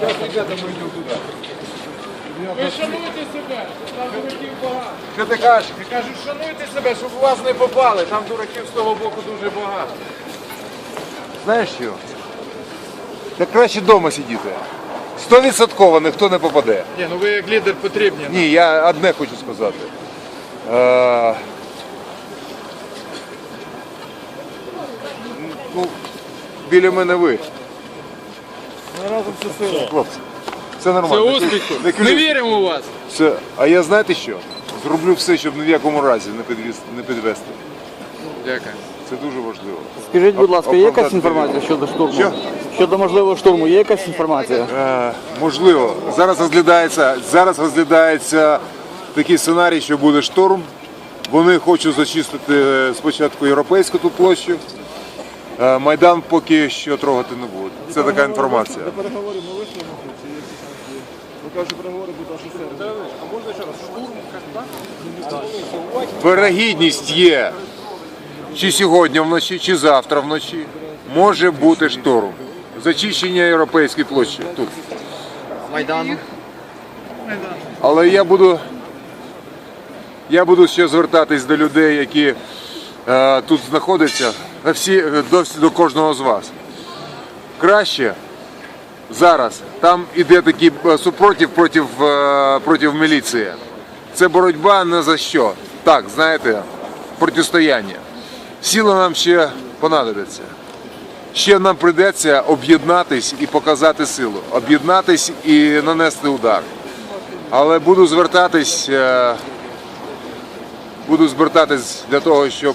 Сейчас, ребята, мы идем туда. Ви шануйте себе, там дураків багато. Що ти кажеш? Я кажу, шануйте себе, щоб у вас не попали. Там дураків з того боку дуже багато. Знаєш що? Так краще вдома сидіти. Стовідсотково ніхто не попаде. Ні, ну ви як лідер потрібні. Ні, я одне хочу сказати. Е, ну, біля мене ви. Ми разом все сила. Хлопці, це Це нормально. успіху. Не Не хвилюйтесь. віримо у вас. Це, а я знаєте що? Зроблю все, щоб ні в якому разі не, підвіз, не підвести. Дякую. Це дуже важливо. Скажіть, будь ласка, є якась інформація щодо штурму? Що? Щодо можливого штурму, є якась інформація? Е, можливо, зараз розглядається, зараз розглядається такий сценарій, що буде шторм. Вони хочуть зачистити е, спочатку європейську ту площу. Е, Майдан поки що трогати не буде. Це така інформація. переговорів ми вийшли на чи є? Ви кажете, переговори будуть аж у середу. Вирогідність є чи сьогодні вночі, чи завтра вночі. Може бути шторм. Зачищення європейської площі тут. Майдану. Але я буду, я буду ще звертатись до людей, які тут знаходяться, до, всі, до, до кожного з вас. Краще зараз там іде такий е, супротив проти, е, проти міліції. Це боротьба не за що. Так, знаєте, протистояння. Сила нам ще понадобиться. Ще нам прийдеться об'єднатись і показати силу. Об'єднатись і нанести удар. Але буду звертатись, е, буду звертатись для того, щоб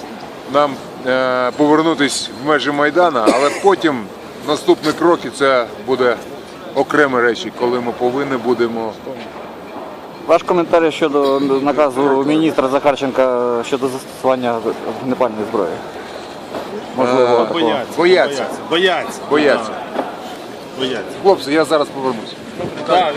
нам е, повернутись в межі Майдана, але потім наступні кроки це буде окремі речі, коли ми повинні будемо. Ваш коментар щодо наказу міністра Захарченка щодо застосування непальної зброї. Можливо. Бояться. Бояться. Бояться. Бояться. Бояться. Хлопці, я зараз повернусь. Так,